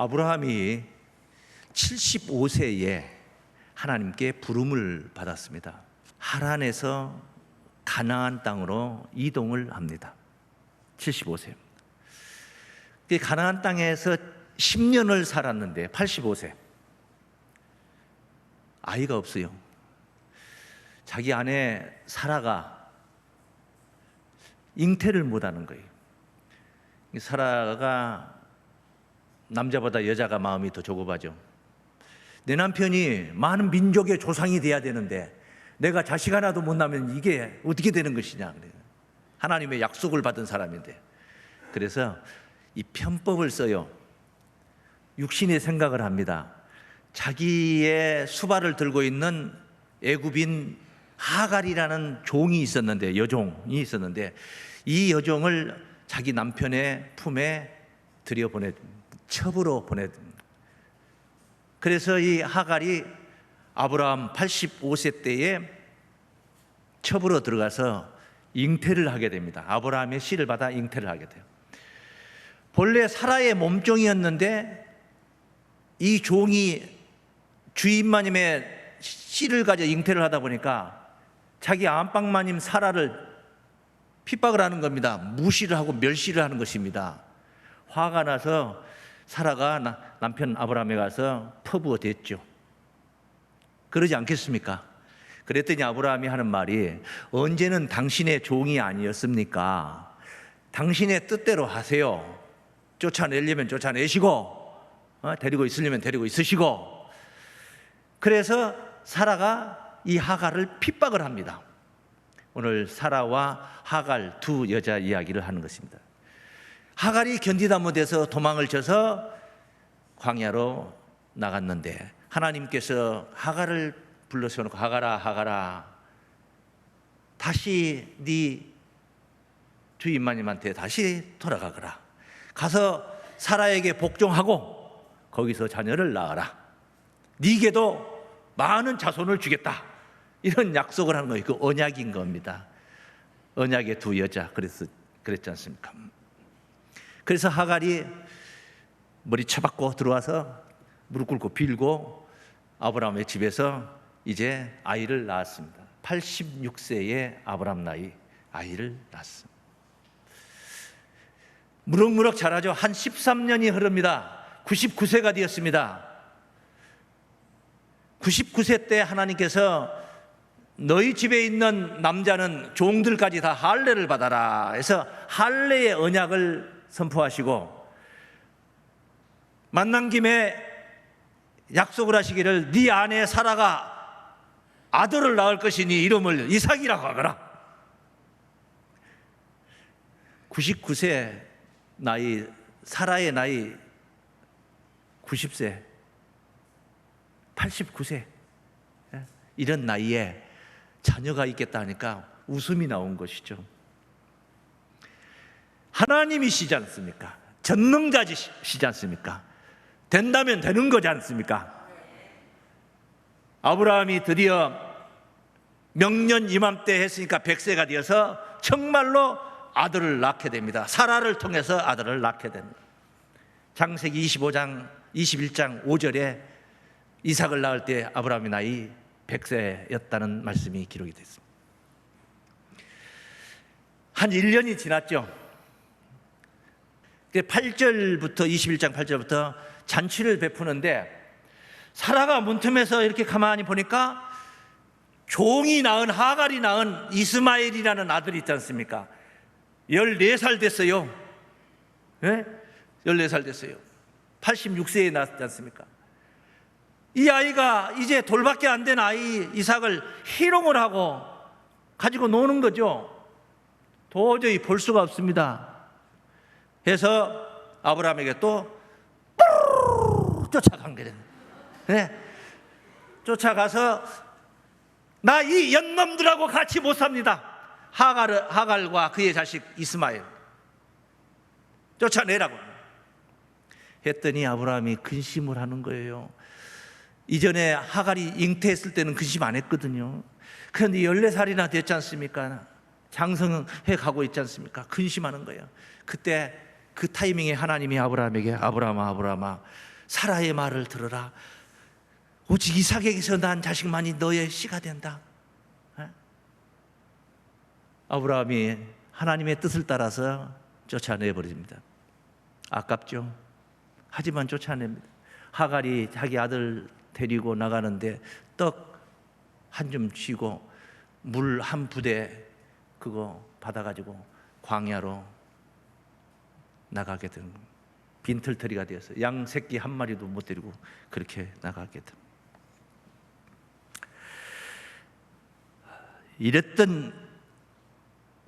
아브라함이 75세에 하나님께 부름을 받았습니다. 하란에서 가나안 땅으로 이동을 합니다. 75세. 그 가나안 땅에서 10년을 살았는데 85세. 아이가 없어요. 자기 아내 사라가 잉태를 못 하는 거예요. 이 사라가 남자보다 여자가 마음이 더 조급하죠. 내 남편이 많은 민족의 조상이 돼야 되는데 내가 자식 하나도 못 낳으면 이게 어떻게 되는 것이냐. 하나님의 약속을 받은 사람인데. 그래서 이 편법을 써요. 육신의 생각을 합니다. 자기의 수발을 들고 있는 애굽인 하갈이라는 종이 있었는데 여종이 있었는데 이 여종을 자기 남편의 품에 들여 보내 첩으로 보내 그래서 이 하갈이 아브라함 85세 때에 첩으로 들어가서 잉태를 하게 됩니다. 아브라함의 씨를 받아 잉태를 하게 돼요. 본래 사라의 몸종이었는데 이 종이 주인 마님의 씨를 가져 잉태를 하다 보니까 자기 안방 마님 사라를 핍박을 하는 겁니다. 무시를 하고 멸시를 하는 것입니다. 화가 나서 사라가 나- 남편 아브라함에 가서 퍼부어 댔죠. 그러지 않겠습니까? 그랬더니 아브라함이 하는 말이 언제는 당신의 종이 아니었습니까? 당신의 뜻대로 하세요. 쫓아내려면 쫓아내시고 어, 데리고 있으려면 데리고 있으시고 그래서 사라가 이 하갈을 핍박을 합니다. 오늘 사라와 하갈 두 여자 이야기를 하는 것입니다. 하갈이 견디다 못해서 도망을 쳐서 광야로 나갔는데 하나님께서 하갈을 불러 세워놓고 하갈아 하갈아. 다시 네 주인마님한테 다시 돌아가거라. 가서 사라에게 복종하고 거기서 자녀를 낳아라. 네게도 많은 자손을 주겠다. 이런 약속을 하는 거예요. 그 언약인 겁니다. 언약의 두 여자 그래서 그랬지 않습니까 그래서 하갈이 머리 쳐박고 들어와서 무릎 꿇고 빌고 아브라함의 집에서 이제 아이를 낳았습니다. 86세의 아브라함 나이 아이를 낳았습니다. 무럭무럭 자라죠. 한 13년이 흐릅니다. 99세가 되었습니다. 99세 때 하나님께서 너희 집에 있는 남자는 종들까지 다 할례를 받아라 해서 할례의 언약을 선포하시고 만난 김에 약속을 하시기를 네 아내 사라가 아들을 낳을 것이니 이름을 이삭이라고 하거라. 99세 나이 사라의 나이 90세 89세 예? 이런 나이에 자녀가 있겠다 하니까 웃음이 나온 것이죠. 하나님이시지 않습니까? 전능자시지 않습니까? 된다면 되는 거지 않습니까? 아브라함이 드디어 명년 이맘때 했으니까 100세가 되어서 정말로 아들을 낳게 됩니다. 사라를 통해서 아들을 낳게 됩니다. 장세기 25장 21장 5절에 이삭을 낳을 때 아브라함이 나이 100세였다는 말씀이 기록이 됐습니다. 한 1년이 지났죠. 8절부터 21장 8절부터 잔치를 베푸는데 사라가 문틈에서 이렇게 가만히 보니까 종이 낳은 하갈이 낳은 이스마엘이라는 아들이 있지 않습니까? 14살 됐어요. 예? 14살 됐어요. 86세에 낳았지 않습니까? 이 아이가 이제 돌밖에 안 된 아이 이삭을 희롱을 하고 가지고 노는 거죠. 도저히 볼 수가 없습니다. 해서 아브라함에게 또 쫓아간 거예요. 네. 쫓아가서 나 이 연놈들하고 같이 못 삽니다. 하갈 하갈과 그의 자식 이스마엘 쫓아내라고 했더니 아브라함이 근심을 하는 거예요. 이전에 하갈이 잉태했을 때는 근심 안 했거든요. 그런데 14살이나 됐지 않습니까? 장성해 가고 있지 않습니까? 근심하는 거예요. 그때 그 타이밍에 하나님이 아브라함에게 아브라함아 아브라함아 사라의 말을 들어라. 오직 이삭에게서 난 자식만이 너의 씨가 된다. 예? 아브라함이 하나님의 뜻을 따라서 쫓아내 버립니다. 아깝죠. 하지만 쫓아냅니다. 하갈이 자기 아들 데리고 나가는데 떡 한 줌 쥐고 물 한 부대 그거 받아가지고 광야로 나가게 된. 빈털터리가 되어서 양 새끼 한 마리도 못 데리고 그렇게 나가게 됩니다. 이랬던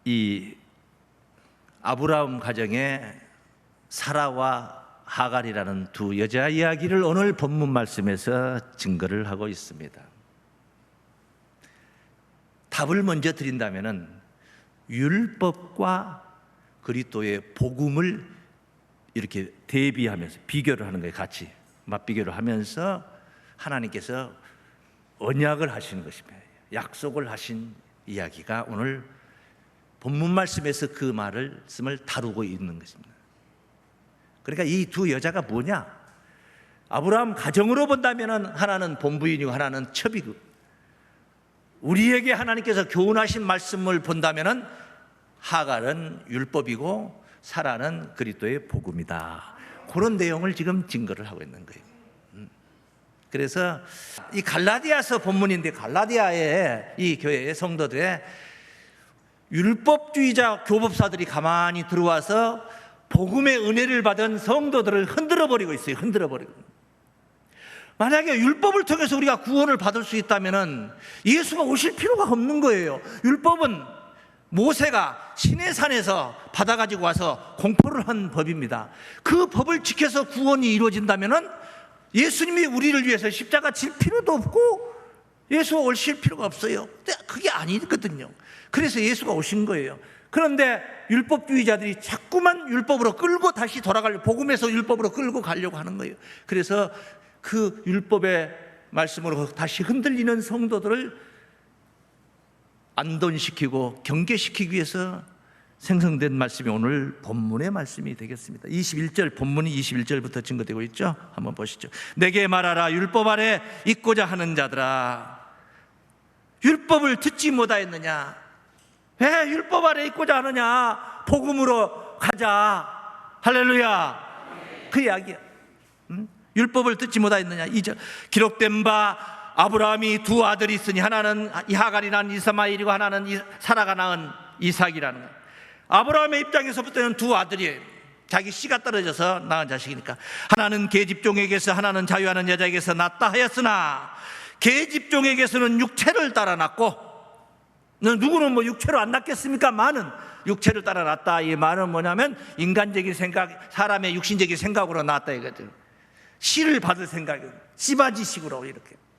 이 아브라함 가정에 사라와 하갈이라는 두 여자 이야기를 오늘 본문 말씀에서 증거를 하고 있습니다. 답을 먼저 드린다면은 율법과 그리스도의 복음을 이렇게 대비하면서 비교를 하는 거예요. 같이 맞비교를 하면서 하나님께서 언약을 하시는 것입니다. 약속을 하신 이야기가 오늘 본문 말씀에서 그 말을 씀을 다루고 있는 것입니다. 그러니까 이 두 여자가 뭐냐? 아브라함 가정으로 본다면은 하나는 본부인이고 하나는 첩이고 우리에게 하나님께서 교훈하신 말씀을 본다면은 하갈은 율법이고 사라는 그리스도의 복음이다. 그런 내용을 지금 증거를 하고 있는 거예요. 음. 그래서 이 갈라디아서 본문인데 갈라디아의 이 교회의 성도들의 율법주의자 교법사들이 가만히 들어와서 복음의 은혜를 받은 성도들을 흔들어 버리고 있어요. 흔들어 버리고. 만약에 율법을 통해서 우리가 구원을 받을 수 있다면은 예수가 오실 필요가 없는 거예요. 율법은 모세가 시내산에서 받아 가지고 와서 공포를 한 법입니다. 그 법을 지켜서 구원이 이루어진다면은 예수님이 우리를 위해서 십자가 질 필요도 없고 예수가 오실 필요가 없어요. 그게 아니거든요. 그래서 예수가 오신 거예요. 그런데 율법주의자들이 자꾸만 율법으로 끌고 다시 돌아가려 복음에서 율법으로 끌고 가려고 하는 거예요. 그래서 그 율법의 말씀으로 다시 흔들리는 성도들을 안돈시키고 경계시키기 위해서 생성된 말씀이 오늘 본문의 말씀이 되겠습니다. 21절 본문이 21절부터 증거되고 있죠. 한번 보시죠. 내게 말하라 율법 아래 있고자 하는 자들아 율법을 듣지 못하였느냐? 왜 율법 아래 있고자 하느냐? 복음으로 가자. 할렐루야. 그 이야기야. 응? 율법을 듣지 못하였느냐? 이절 기록된 바 아브라함이 두 아들이 있으니 하나는 하갈이 낳은 이스마엘이고 하나는 이- 사라가 낳은 이삭이라는 거야. 아브라함의 입장에서부터는 두 아들이에요. 자기 씨가 떨어져서 낳은 자식이니까 하나는 계집종에게서 하나는 자유하는 여자에게서 낳다 하였으나 계집종에게서는 육체를 따라 낳고 누구는 뭐 육체로 안 낳겠습니까? 많은 육체를 따라 낳다 이 말은 뭐냐면 인간적인 생각 사람의 육신적인 생각으로 낳았다 이거죠 씨를 받을 생각이에요 씨바지식으로 이렇게 응.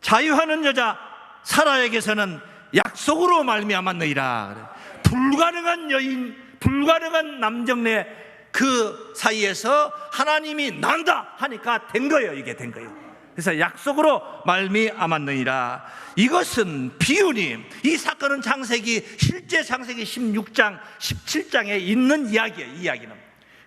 자유하는 여자 사라에게서는 약속으로 말미암았느니라. 불가능한 여인 불가능한 남정네 그 사이에서 하나님이 난다 하니까 된 거예요 이게 된 거예요. 그래서 약속으로 말미암았느니라. 이것은 비유니 이 사건은 창세기 실제 창세기 16장 17장에 있는 이야기예요 이 이야기는.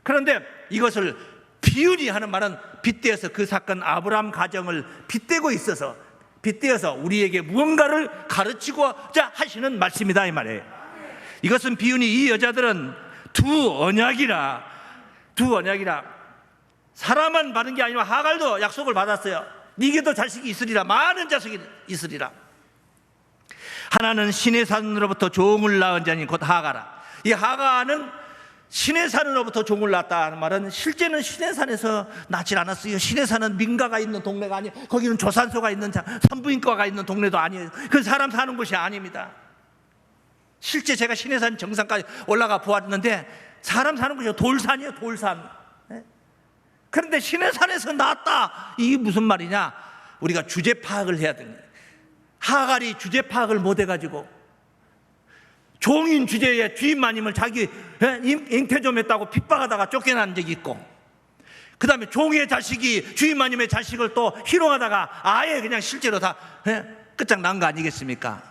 그런데 이것을 비유니 하는 말은 빗대어서 그 사건 아브라함 가정을 빗대고 있어서 빗대어서 우리에게 무언가를 가르치고자 하시는 말씀이다 이 말이에요 이것은 비유니 이 여자들은 두 언약이라 두 언약이라 사람만 받은 게 아니라 하갈도 약속을 받았어요. 네게도 자식이 있으리라 많은 자식이 있으리라. 하나는 신의 산으로부터 종을 낳은 자니 곧 하가라. 이 하가는 신의 산으로부터 종을 낳았다 하는 말은 실제는 신의 산에서 낳질 않았어요. 신의 산은 민가가 있는 동네가 아니에요. 거기는 조산소가 있는 자, 산부인과가 있는 동네도 아니에요. 그 사람 사는 곳이 아닙니다. 실제 제가 신해산 정상까지 올라가 보았는데 사람 사는 곳이 돌산이에요 돌산 예? 그런데 신해산에서 나왔다 이게 무슨 말이냐 우리가 주제 파악을 해야 됩니다 하갈이 주제 파악을 못 해가지고 종인 주제에 주인 마님을 자기 예? 잉- 잉태 좀 했다고 핍박하다가 쫓겨난 적이 있고 그 다음에 종의 자식이 주인 마님의 자식을 또 희롱하다가 아예 그냥 실제로 다 예? 끝장난 거 아니겠습니까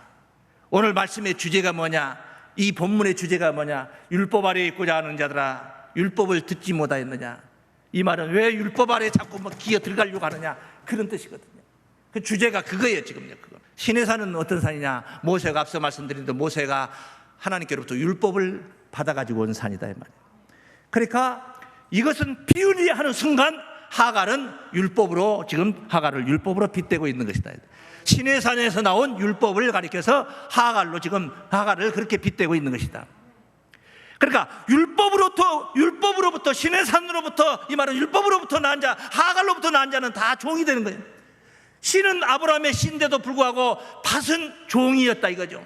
오늘 말씀의 주제가 뭐냐? 이 본문의 주제가 뭐냐? 율법 아래에 있고자 하는 자들아, 율법을 듣지 못하였느냐? 이 말은 왜 율법 아래 자꾸 뭐 기어 들어가려고 하느냐? 그런 뜻이거든요. 그 주제가 그거예요, 지금요. 그거. 신의 산은 어떤 산이냐? 모세가 앞서 말씀드린 대로 모세가 하나님께로부터 율법을 받아가지고 온 산이다 이 말이에요. 그러니까 이것은 비운이 하는 순간 하갈은 율법으로 지금 하갈을 율법으로 빗대고 있는 것이다. 신의 산에서 나온 율법을 가리켜서 하갈로 지금 하갈을 그렇게 빗대고 있는 것이다. 그러니까 율법으로부터 율법으로부터 신의 산으로부터 이 말은 율법으로부터 난 자, 하갈로부터 난 자는 다 종이 되는 거예요. 신은 아브라함의 신인데도 불구하고 밭은 종이었다 이거죠.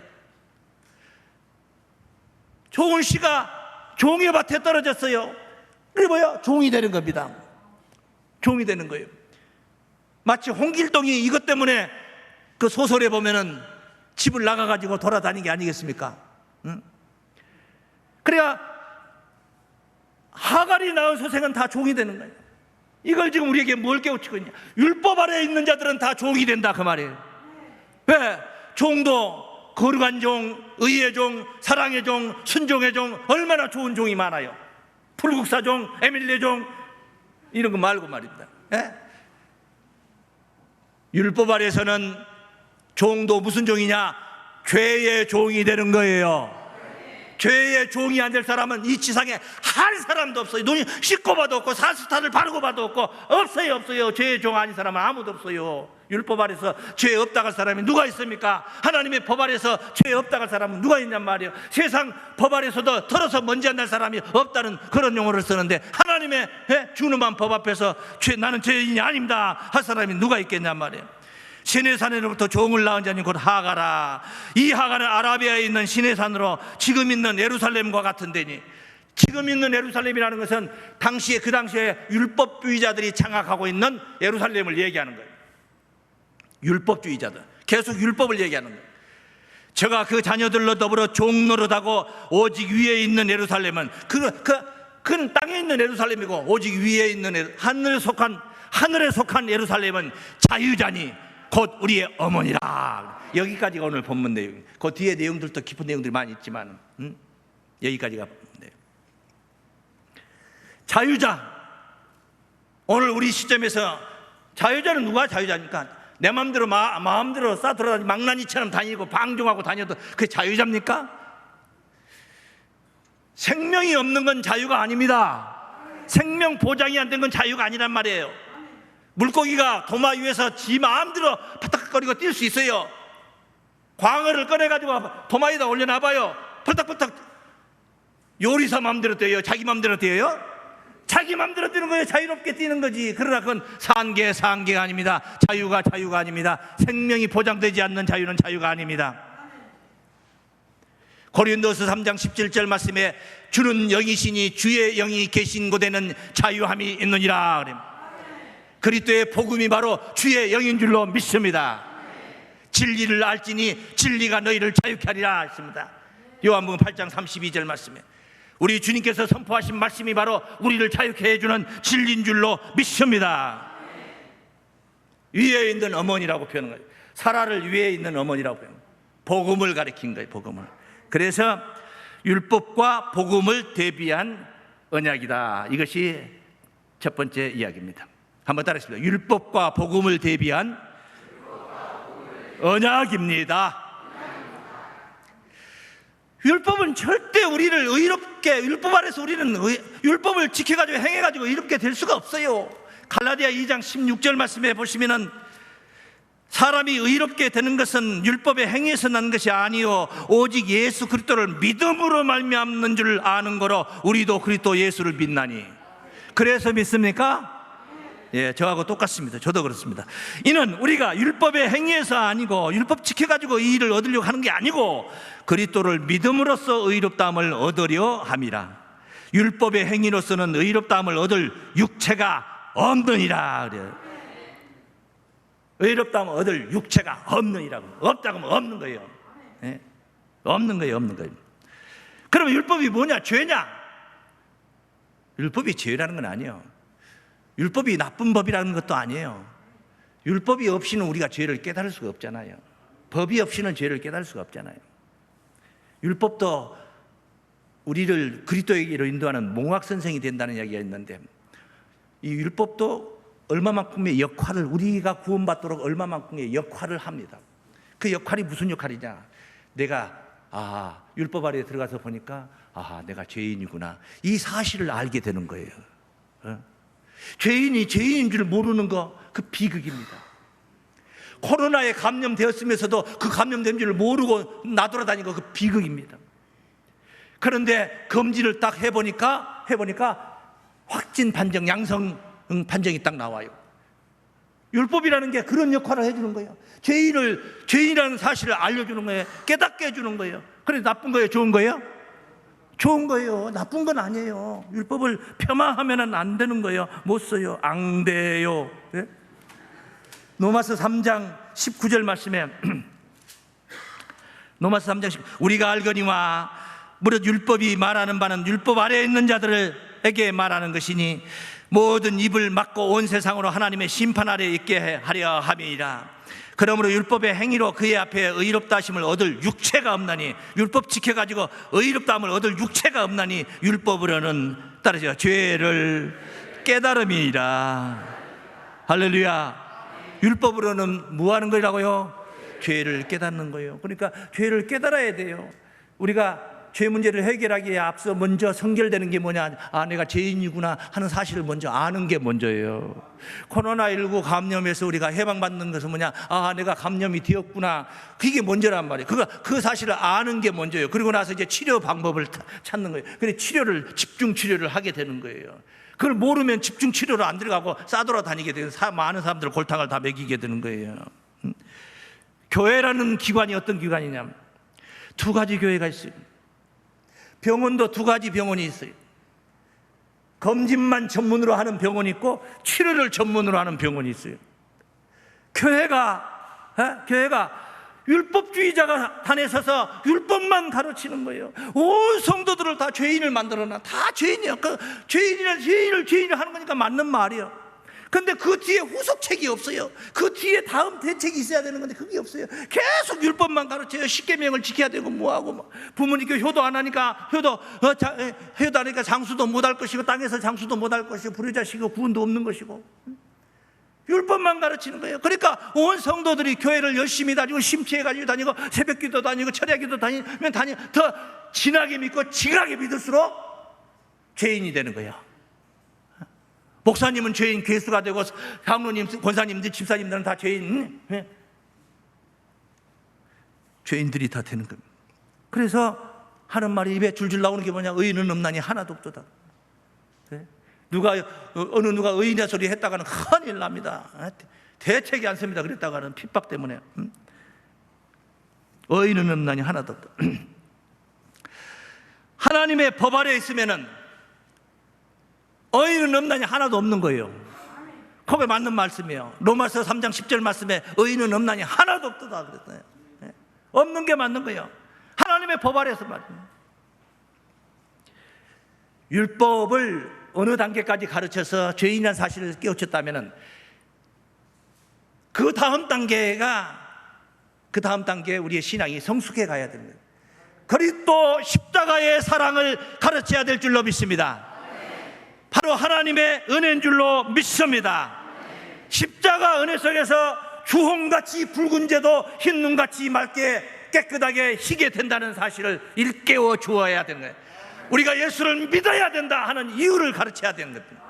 좋은 씨가 종의 밭에 떨어졌어요. 그게 뭐야? 종이 되는 겁니다. 종이 되는 거예요. 마치 홍길동이 이것 때문에 그 소설에 보면은 집을 나가가지고 돌아다닌 게 아니겠습니까? 응? 그래야 하갈이 낳은 소생은 다 종이 되는 거예요. 이걸 지금 우리에게 뭘 깨우치고 있냐? 율법 아래에 있는 자들은 다 종이 된다 그 말이에요. 왜? 종도 거룩한 종, 의의 종, 사랑의 종, 순종의 종 얼마나 좋은 종이 많아요. 불국사 종, 에밀리 종 이런 거 말고 말입니다. 예? 율법 아래서는 종도 무슨 종이냐? 죄의 종이 되는 거예요. 죄의 종이 안 될 사람은 이 지상에 한 사람도 없어요. 눈이 씻고 봐도 없고 사스타를 바르고 봐도 없고 없어요, 없어요. 죄의 종 아닌 사람은 아무도 없어요. 율법 아래서 죄 없다갈 사람이 누가 있습니까? 하나님의 법 아래서 죄 없다갈 사람은 누가 있냔 말이에요. 세상 법 아래서도 털어서 먼지 안 날 사람이 없다는 그런 용어를 쓰는데 하나님의 예? 주님만 법 앞에서 죄, 나는 죄인이 아닙니다 할 사람이 누가 있겠냔 말이에요. 신의 산으로부터 종을 낳은 자니 곧 하가라. 이 하가는 아라비아에 있는 신의 산으로 지금 있는 예루살렘과 같은 데니 지금 있는 예루살렘이라는 것은 당시에 그 당시에 율법주의자들이 장악하고 있는 예루살렘을 얘기하는 거예요. 율법주의자들 계속 율법을 얘기하는 거예요. 저가 그 자녀들로 더불어 종노릇하고 오직 위에 있는 예루살렘은 그, 그, 그는 땅에 있는 예루살렘이고 오직 위에 있는 예루- 하늘에 속한 하늘에 속한 예루살렘은 자유자니 곧 우리의 어머니라. 여기까지가 오늘 본문 내용. 그 뒤에 내용들도 깊은 내용들이 많이 있지만 음? 여기까지가 네. 자유자. 오늘 우리 시점에서 자유자는 누가 자유자입니까? 내 마음대로 마, 마음대로 싸돌아다니 망나니처럼 다니고 방종하고 다녀도 그게 자유자입니까? 생명이 없는 건 자유가 아닙니다. 생명 보장이 안 된 건 자유가 아니란 말이에요. 물고기가 도마 위에서 지 마음대로 파닥거리고 뛸 수 있어요. 광어를 꺼내가지고 도마 위에다 올려놔봐요. 펄떡펄떡 요리사 마음대로 뛰어요. 자기 마음대로 뛰어요. 자기 마음대로 뛰는 거예요. 자유롭게 뛰는 거지. 그러나 그건 산계, 산계가 아닙니다. 자유가 자유가 아닙니다. 생명이 보장되지 않는 자유는 자유가 아닙니다. 고린도서 3장 17절 말씀에 주는 영이시니 주의 영이 계신 곳에는 자유함이 있느니라. 그리스도의 복음이 바로 주의 영인 줄로 믿습니다. 진리를 알지니 진리가 너희를 자유케 하리라 했습니다. 요한복음 8장 32절 말씀에 우리 주님께서 선포하신 말씀이 바로 우리를 자유케 해주는 진리인 줄로 믿습니다. 위에 있는 어머니라고 표현한 거예요. 사라를 위에 있는 어머니라고 표현. 복음을 가리킨 거예요. 복음을. 그래서 율법과 복음을 대비한 언약이다. 이것이 첫 번째 이야기입니다. 한번 따라하십시다. 율법과 복음을 대비한 언약입니다. 율법은 절대 우리를 의롭게 율법 아래서 우리는 의- 율법을 지켜가지고 행해가지고 의롭게 될 수가 없어요. 갈라디아 2장 16절 말씀에 보시면은 사람이 의롭게 되는 것은 율법의 행위에서 난 것이 아니요 오직 예수 그리스도를 믿음으로 말미암는 줄 아는 거로 우리도 그리스도 예수를 믿나니 그래서 믿습니까? 예, 저하고 똑같습니다. 저도 그렇습니다. 이는 우리가 율법의 행위에서 아니고 율법 지켜가지고 이 일을 얻으려고 하는 게 아니고 그리스도를 믿음으로써 의롭다함을 얻으려 함이라. 율법의 행위로서는 의롭다함을 얻을 육체가 없느니라 그래요. 의롭다면 얻을 육체가 없느니라고 없다고 하면 없는 거예요. 예? 없는 거예요, 없는 거예요. 그러면 율법이 뭐냐? 죄냐? 율법이 죄라는 건 아니에요. 율법이 나쁜 법이라는 것도 아니에요. 율법이 없이는 우리가 죄를 깨달을 수가 없잖아요. 법이 없이는 죄를 깨달을 수가 없잖아요. 율법도 우리를 그리스도에게로 인도하는 몽학 선생이 된다는 이야기가 있는데 이 율법도 얼마만큼의 역할을 우리가 구원받도록 얼마만큼의 역할을 합니다. 그 역할이 무슨 역할이냐? 내가 아 율법 아래에 들어가서 보니까 아 내가 죄인이구나 이 사실을 알게 되는 거예요. 어? 죄인이 죄인인 줄 모르는 거 그 비극입니다. 코로나에 감염되었으면서도 그 감염된 줄 모르고 나돌아다니고 그 비극입니다. 그런데 검진을 딱 해보니까 해보니까 확진 판정, 양성 음, 판정이 딱 나와요. 율법이라는 게 그런 역할을 해주는 거예요. 죄인을 죄인이라는 사실을 알려주는 거예요. 깨닫게 해주는 거예요. 그래 나쁜 거예요, 좋은 거예요? 좋은 거예요. 나쁜 건 아니에요. 율법을 폄하하면 안 되는 거예요. 못 써요. 앙대요. 예? 로마서 3장 19절 말씀에 로마서 3장 10 우리가 알거니와 무릇 율법이 말하는 바는 율법 아래에 있는 자들에게 말하는 것이니 모든 입을 막고 온 세상으로 하나님의 심판 아래에 있게 하려 함이니라 그러므로 율법의 행위로 그의 앞에 의롭다 하심을 얻을 육체가 없나니 율법 지켜 가지고 의롭다 함을 얻을 육체가 없나니 율법으로는 따르죠 죄를 깨달음이니라 할렐루야 율법으로는 뭐 하는 거라고요? 죄를 깨닫는 거예요. 그러니까 죄를 깨달아야 돼요. 우리가 죄 문제를 해결하기에 앞서 먼저 성결되는 게 뭐냐? 아, 내가 죄인이구나 하는 사실을 먼저 아는 게 먼저예요. 코로나19 감염에서 우리가 해방받는 것은 뭐냐? 아, 내가 감염이 되었구나. 그게 먼저란 말이에요. 그거, 그 사실을 아는 게 먼저예요. 그리고 나서 이제 치료 방법을 타- 찾는 거예요. 그래, 치료를, 집중 치료를 하게 되는 거예요. 그걸 모르면 집중 치료로 안 들어가고 싸돌아 다니게 되고 사- 많은 사람들 골탕을 다 먹이게 되는 거예요. 음. 교회라는 기관이 어떤 기관이냐면 두 가지 교회가 있어요. 병원도 두 가지 병원이 있어요. 검진만 전문으로 하는 병원이 있고 치료를 전문으로 하는 병원이 있어요. 교회가 에? 교회가 율법주의자가 단에 서서 율법만 가르치는 거예요. 온 성도들을 다 죄인을 만들어놔. 다 죄인이야. 그 죄인이란 죄인을 죄인을 하는 거니까 맞는 말이에요. 근데 그 뒤에 후속책이 없어요. 그 뒤에 다음 대책이 있어야 되는 건데 그게 없어요. 계속 율법만 가르쳐요. 십계명을 지켜야 되고 뭐하고 뭐. 부모님께 효도 안 하니까 효도 어, 자, 에, 효도 안 하니까 장수도 못 할 것이고 땅에서 장수도 못 할 것이고 불효자시고 구원도 없는 것이고 율법만 가르치는 거예요. 그러니까 온 성도들이 교회를 열심히 다니고 심취해 가지고 다니고 새벽기도 다니고 철야기도 다니면 다니 더 진하게 믿고 지하게 믿을수록 죄인이 되는 거예요. 목사님은 죄인 괴수가 되고 장로님, 권사님들, 집사님들은 다 죄인 예? 죄인들이 다 되는 겁니다. 그래서 하는 말이 입에 줄줄 나오는 게 뭐냐? 의인은 없나니 하나도 없도다. 예? 누가 어, 어느 누가 의인의 소리 했다가는 큰일 납니다. 예? 대책이 안 씁니다. 그랬다가는 핍박 때문에 음? 의인은 없나니 하나도 없다. 하나님의 법 아래 있으면은 의인은 없나니 하나도 없는 거예요. 그게 맞는 말씀이에요. 로마서 3장 10절 말씀에 의인은 없나니 하나도 없다 그랬어요. 예? 없는 게 맞는 거예요. 하나님의 법 아래서 말이에요. 율법을 어느 단계까지 가르쳐서 죄인이라는 사실을 깨우쳤다면은 그 다음 단계가 그 다음 단계에 우리의 신앙이 성숙해 가야 됩니다. 그리스도 십자가의 사랑을 가르쳐야 될 줄로 믿습니다. 바로 하나님의 은혜인 줄로 믿습니다. 십자가 은혜 속에서 주홍같이 붉은 죄도 흰 눈같이 맑게 깨끗하게 희게 된다는 사실을 일깨워 주어야 되는 거예요. 우리가 예수를 믿어야 된다 하는 이유를 가르쳐야 되는 겁니다.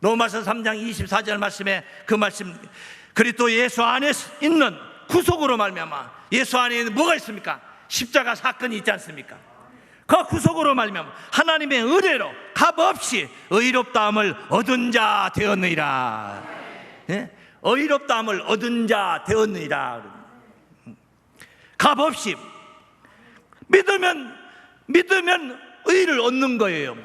로마서 3장 24절 말씀에 그 말씀 그리스도 예수 안에 있는 구속으로 말미암아 예수 안에 뭐가 있습니까? 십자가 사건이 있지 않습니까? 그 구속으로 말미암아 하나님의 은혜로 값없이 의롭다함을 얻은 자 되었느니라. 예? 의롭다함을 얻은 자 되었느니라. 값없이 믿으면 믿으면 의를 얻는 거예요.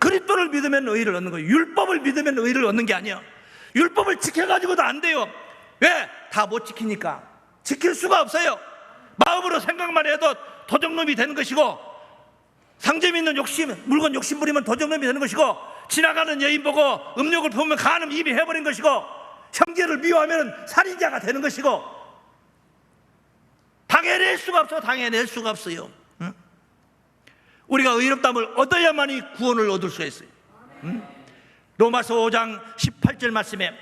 그리스도를 믿으면 의를 얻는 거예요. 율법을 믿으면 의를 얻는 게 아니에요. 율법을 지켜가지고도 안 돼요. 왜? 다 못 지키니까. 지킬 수가 없어요. 마음으로 생각만 해도 도적놈이 되는 것이고 상점 있는 욕심, 물건 욕심 부리면 도적놈이 되는 것이고 지나가는 여인 보고 음욕을 보면 간음 입이 해버린 것이고 형제를 미워하면 살인자가 되는 것이고 당해낼 수가 없어 당해낼 수가 없어요 응? 우리가 의롭다함을 얻어야만이 구원을 얻을 수 있어요. 음? 로마서 5장 18절 말씀에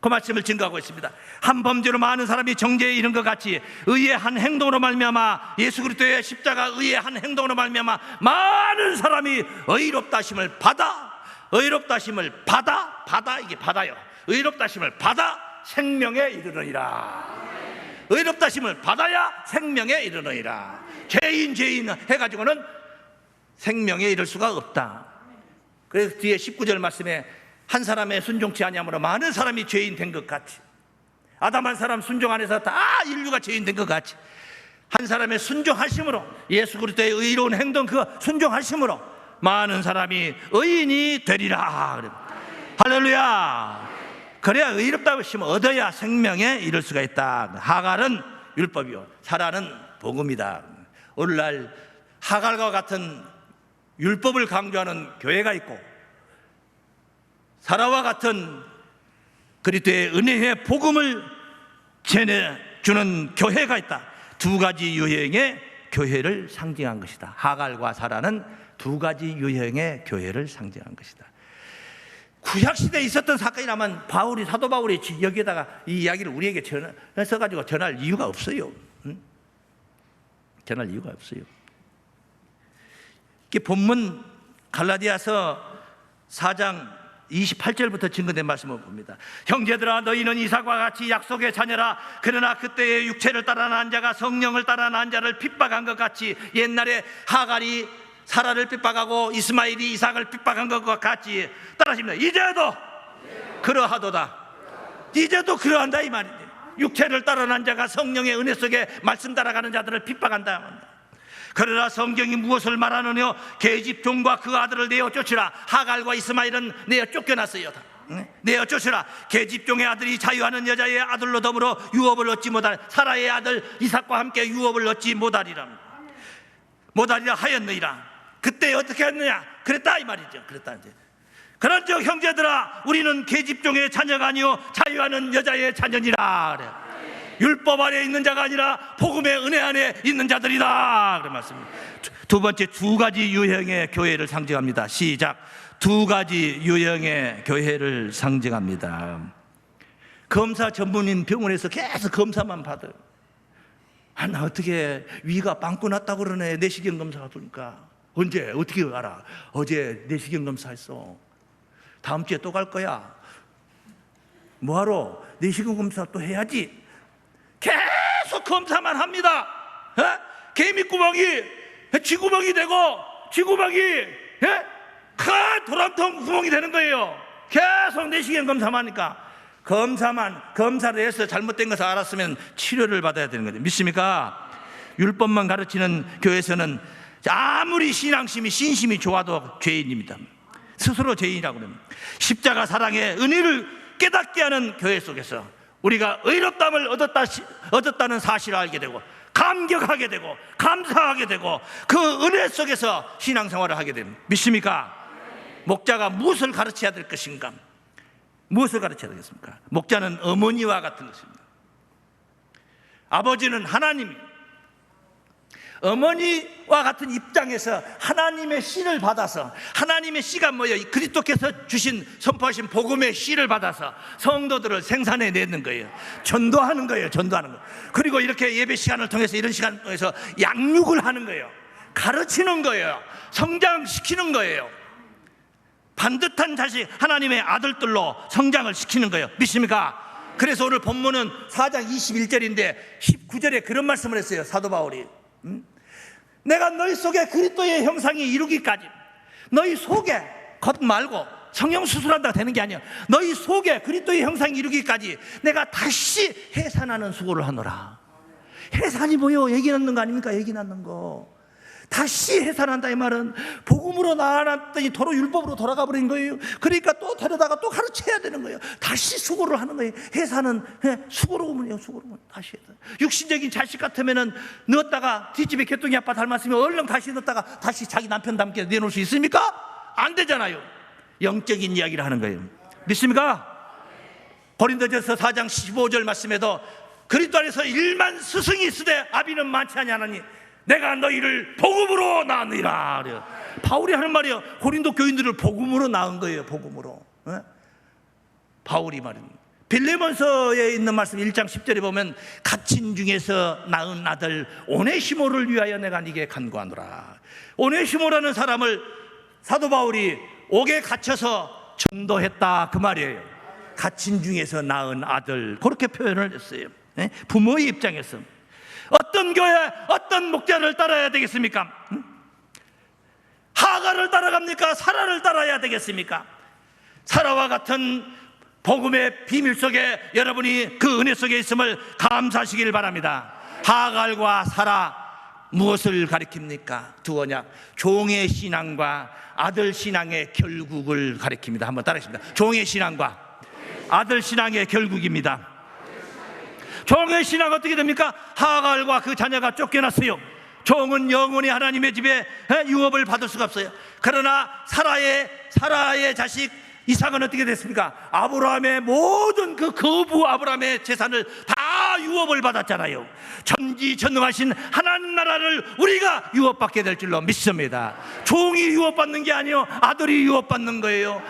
그 말씀을 증거하고 있습니다. 한 범죄로 많은 사람이 정죄에 이른 것 같이 의의 한 행동으로 말미암아 예수 그리스도의 십자가 의의 한 행동으로 말미암아 많은 사람이 의롭다 심을 받아 의롭다 심을 받아 받아 이게 받아요. 의롭다 심을 받아 생명에 이르느니라. 의롭다 심을 받아야 생명에 이르느니라. 죄인 죄인 해 가지고는 생명에 이를 수가 없다. 그래서 뒤에 19절 말씀에 한 사람의 순종치 아니함으로 많은 사람이 죄인 된 것 같이 아담 한 사람 순종 안에서 다 인류가 죄인 된 것 같이 한 사람의 순종하심으로 예수 그리스도의 의로운 행동 그 순종하심으로 많은 사람이 의인이 되리라. 할렐루야. 그래야 의롭다고 하시면 얻어야 생명에 이를 수가 있다. 하갈은 율법이요. 사라는 복음이다. 오늘날 하갈과 같은 율법을 강조하는 교회가 있고 사라와 같은 그리스도의 은혜의 복음을 전해 주는 교회가 있다. 두 가지 유형의 교회를 상징한 것이다. 하갈과 사라는 두 가지 유형의 교회를 상징한 것이다. 구약 시대에 있었던 사건이라면 바울이 사도 바울이 여기에다가 이 이야기를 우리에게 전해서 가지고 전할 이유가 없어요. 응? 전할 이유가 없어요. 이 본문 갈라디아서 4장 28절부터 증거된 말씀을 봅니다. 형제들아 너희는 이삭과 같이 약속의 자녀라 그러나 그때의 육체를 따라 난 자가 성령을 따라 난 자를 핍박한 것 같이 옛날에 하갈이 사라를 핍박하고 이스마일이 이삭을 핍박한 것과 같이 따라십니다. 이제도 그러하도다. 이제도 그러한다 이 말이지. 육체를 따라 난 자가 성령의 은혜 속에 말씀 따라가는 자들을 핍박한다. 그러나 성경이 무엇을 말하느냐? 계집 종과 그 아들을 내어 쫓으라. 하갈과 이스마일은 내어 쫓겨났어요. 다. 응? 내어 쫓으라. 계집종의 아들이 자유하는 여자의 아들로 더불어 유업을 얻지 못할 사라의 아들 이삭과 함께 유업을 얻지 못하리라. 못하리라 하였느니라. 그때 어떻게 했느냐? 그랬다 이 말이죠. 그랬다 이제. 그런즉 형제들아 우리는 계집종의 자녀가 아니요 자유하는 여자의 자녀니라 그래. 율법 아래 있는 자가 아니라 복음의 은혜 안에 있는 자들이다. 그런 말씀입니다. 두 번째 두 가지 유형의 교회를 상징합니다. 시작. 두 가지 유형의 교회를 상징합니다. 검사 전문인 병원에서 계속 검사만 받아요. 아, 나 어떻게 위가 빵꾸 났다고 그러네. 내시경 검사 보니까. 언제? 어떻게 알아? 어제 내시경 검사했어. 다음 주에 또 갈 거야. 뭐하러? 내시경 검사 또 해야지. 계속 검사만 합니다. 에? 개미구멍이 쥐구멍이 되고 쥐구멍이 에? 큰 도람통 구멍이 되는 거예요. 계속 내시경 검사만 하니까 검사만 검사를 해서 잘못된 것을 알았으면 치료를 받아야 되는 거죠. 믿습니까? 율법만 가르치는 교회에서는 아무리 신앙심이 신심이 좋아도 죄인입니다. 스스로 죄인이라고 그럽니다. 십자가 사랑의 은혜를 깨닫게 하는 교회 속에서 우리가 의롭담을 얻었다, 얻었다는 사실을 알게 되고 감격하게 되고 감사하게 되고 그 은혜 속에서 신앙생활을 하게 됩니다. 믿습니까? 목자가 무엇을 가르쳐야 될 것인가? 무엇을 가르쳐야 되겠습니까? 목자는 어머니와 같은 것입니다. 아버지는 하나님, 어머니와 같은 입장에서 하나님의 씨를 받아서 하나님의 씨가 뭐예요? 그리스도께서 주신 선포하신 복음의 씨를 받아서 성도들을 생산해 내는 거예요. 전도하는 거예요. 전도하는 거. 그리고 이렇게 예배 시간을 통해서 이런 시간을 통해서 양육을 하는 거예요. 가르치는 거예요. 성장시키는 거예요. 반듯한 자식 하나님의 아들들로 성장을 시키는 거예요. 믿습니까? 그래서 오늘 본문은 4장 21절인데 19절에 그런 말씀을 했어요. 사도 바울이. 내가 너희 속에 그리스도의 형상이 이루기까지 너희 속에 겉 말고 성형 수술한다 되는 게 아니야. 너희 속에 그리스도의 형상이 이루기까지 내가 다시 해산하는 수고를 하노라. 해산이 뭐요? 얘기 낳는 거 아닙니까? 얘기 낳는 거. 다시 해산한다 이 말은 복음으로 나아났더니 도로 율법으로 돌아가 버린 거예요. 그러니까 또 데려다가 또 가르쳐야 되는 거예요. 다시 수고를 하는 거예요. 해산은 예, 수고로군요. 수고로군 다시 해서 육신적인 자식 같으면은 넣었다가 뒷집에 개똥이 아빠 닮았으면 얼른 다시 넣었다가 다시 자기 남편 닮게 내놓을 수 있습니까? 안 되잖아요. 영적인 이야기를 하는 거예요. 믿습니까? 고린도전서 4장 15절 말씀에도 그리스도 안에서 일만 스승이 있으되 아비는 많지 아니하나니 내가 너희를 복음으로. 그래요. 바울이 하는 말이에요. 고린도 교인들을 복음으로 낳은 거예요. 복음으로. 예? 바울이 말입니다. 빌레몬서에 있는 말씀 1장 10절에 보면 갇힌 중에서 낳은 아들 오네시모를 위하여 내가 네게 간구하노라. 오네시모라는 사람을 사도 바울이 옥에 갇혀서 전도했다 그 말이에요. 갇힌 중에서 낳은 아들 그렇게 표현을 했어요. 예? 부모의 입장에서 어떤 교회 어떤 목자를 따라야 되겠습니까? 응? 하가를 따라갑니까? 사라를 따라야 되겠습니까? 사라와 같은 복음의 비밀 속에 여러분이 그 은혜 속에 있음을 감사하시길 바랍니다. 하갈과 사라 무엇을 가리킵니까? 두 언약 종의 신앙과 아들 신앙의 결국을 가리킵니다. 한번 따라하겠습니다. 종의 신앙과 아들 신앙의 결국입니다. 종의 신앙 어떻게 됩니까? 하갈과 그 자녀가 쫓겨났어요. 종은 영원히 하나님의 집에 유업을 받을 수가 없어요. 그러나 사라의 사라의 자식 이삭은 어떻게 됐습니까? 아브라함의 모든 그 거부 아브라함의 재산을 다 유업을 받았잖아요. 전지전능하신 하나님 나라를 우리가 유업받게 될 줄로 믿습니다. 종이 유업받는 게 아니요 아들이 유업받는 거예요.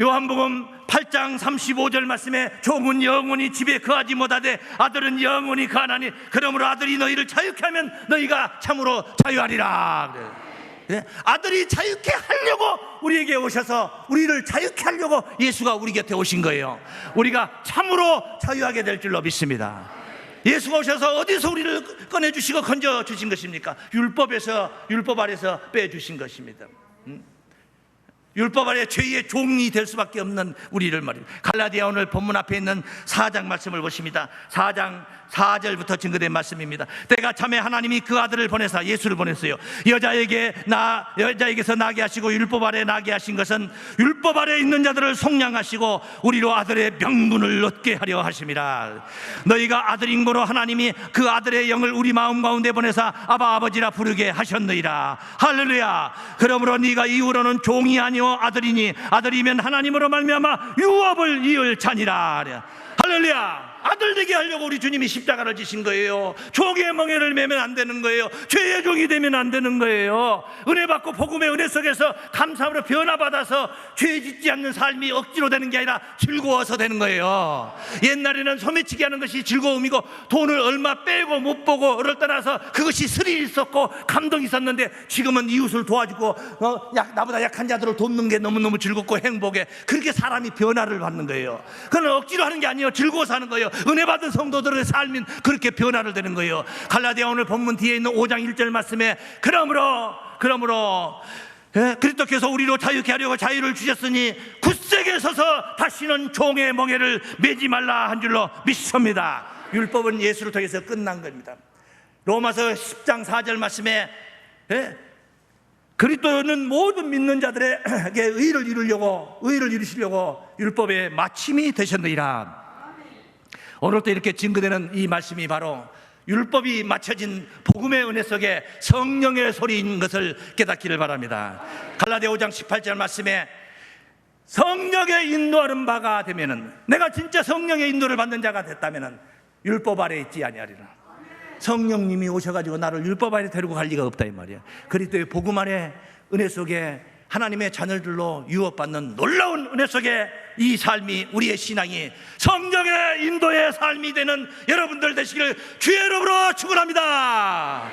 요한복음 8장 35절 말씀에 종은 영원히 집에 거하지 못하되 아들은 영원히 거하나니 그러므로 아들이 너희를 자유케 하면 너희가 참으로 자유하리라. 그래요. 예? 아들이 자유케 하려고 우리에게 오셔서 우리를 자유케 하려고 예수가 우리 곁에 오신 거예요. 우리가 참으로 자유하게 될 줄로 믿습니다. 예수가 오셔서 어디서 우리를 꺼내 주시고 건져 주신 것입니까? 율법에서 율법 아래서 빼 주신 것입니다. 음? 율법 아래 죄의 종이 될 수밖에 없는 우리를 말입니다. 갈라디아 오늘 본문 앞에 있는 4장 말씀을 보십니다. 4장 4절부터 증거된 말씀입니다. 때가 참에 하나님이 그 아들을 보내사 예수를 보냈어요. 여자에게 나 여자에게서 나게 하시고 율법 아래 나게 하신 것은 율법 아래 있는 자들을 속량하시고 우리로 아들의 명분을 얻게 하려 하심이라. 너희가 아들인 거로 하나님이 그 아들의 영을 우리 마음 가운데 보내사 아바 아버지라 부르게 하셨느니라. 할렐루야. 그러므로 네가 이후로는 종이 아니오 아들이니 아들이면 하나님으로 말미암아 유업을 이을 자니라. 할렐루야. 아들 되게 하려고 우리 주님이 십자가를 지신 거예요. 종의 멍에를 매면 안 되는 거예요. 죄의 종이 되면 안 되는 거예요. 은혜 받고 복음의 은혜 속에서 감사함으로 변화받아서 죄 짓지 않는 삶이 억지로 되는 게 아니라 즐거워서 되는 거예요. 옛날에는 소매치기 하는 것이 즐거움이고 돈을 얼마 빼고 못 보고를 떠나서 그것이 스릴 있었고 감동이 있었는데 지금은 이웃을 도와주고 어, 약, 나보다 약한 자들을 돕는 게 너무너무 즐겁고 행복해. 그렇게 사람이 변화를 받는 거예요. 그건 억지로 하는 게 아니에요. 즐거워서 하는 거예요. 은혜 받은 성도들의 삶이 그렇게 변화를 되는 거예요. 갈라디아 오늘 본문 뒤에 있는 5장 1절 말씀에 그러므로 그러므로 예, 그리스도께서 우리로 자유케 하려고 자유를 주셨으니 굳세게 서서 다시는 종의 멍에를 매지 말라 한 줄로 믿습니다. 율법은 예수를 통해서 끝난 겁니다. 로마서 10장 4절 말씀에 예, 그리스도는 모든 믿는 자들에게 의를 이루려고 의를 이루시려고 율법의 마침이 되셨느니라. 오늘 또 이렇게 증거되는 이 말씀이 바로 율법이 맞춰진 복음의 은혜 속에 성령의 소리인 것을 깨닫기를 바랍니다. 갈라디아 5장 18절 말씀에 성령의 인도하는 바가 되면은 내가 진짜 성령의 인도를 받는 자가 됐다면은 율법 아래 있지 아니하리라. 성령님이 오셔가지고 나를 율법 아래 데리고 갈 리가 없다 이 말이야. 그리스도의 복음 아래 은혜 속에 하나님의 자녀들로 유업받는 놀라운 은혜 속에 이 삶이 우리의 신앙이 성령의 인도의 삶이 되는 여러분들 되시길 주의 이름으로 축원합니다.